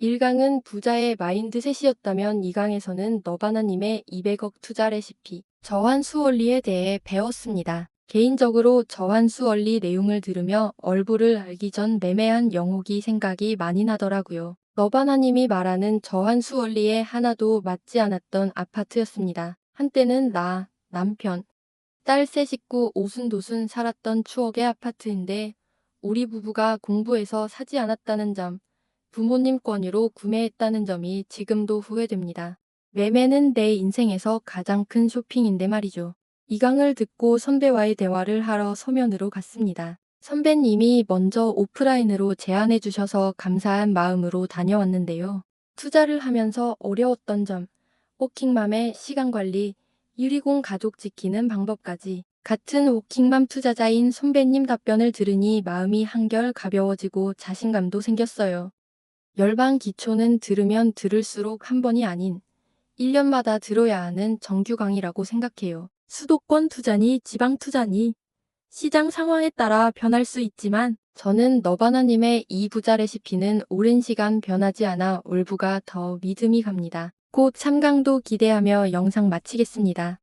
1강은 부자의 마인드셋이었다면 2강에서는 너바나님의 200억 투자 레시피, 저환수 원리에 대해 배웠습니다. 개인적으로 저환수 원리 내용을 들으며 얼굴을 알기 전 매매한 영옥이 생각이 많이 나더라고요. 너바나님이 말하는 저환수 원리에 하나도 맞지 않았던 아파트였습니다. 한때는 나, 남편, 딸 세 식구 오순도순 살았던 추억의 아파트인데 우리 부부가 공부해서 사지 않았다는 점, 부모님 권유로 구매했다는 점이 지금도 후회됩니다. 매매는 내 인생에서 가장 큰 쇼핑인데 말이죠. 이 강을 듣고 선배와의 대화를 하러 서면으로 갔습니다. 선배님이 먼저 오프라인으로 제안해 주셔서 감사한 마음으로 다녀왔는데요. 투자를 하면서 어려웠던 점, 워킹맘의 시간 관리, 유리공 가족 지키는 방법까지 같은 워킹맘 투자자인 선배님 답변을 들으니 마음이 한결 가벼워지고 자신감도 생겼어요. 열방 기초는 들으면 들을수록 한 번이 아닌 1년마다 들어야 하는 정규 강의라고 생각해요. 수도권 투자니 지방 투자니 시장 상황에 따라 변할 수 있지만 저는 너바나님의 이 부자 레시피는 오랜 시간 변하지 않아 올부가 더 믿음이 갑니다. 곧 3강도 기대하며 영상 마치겠습니다.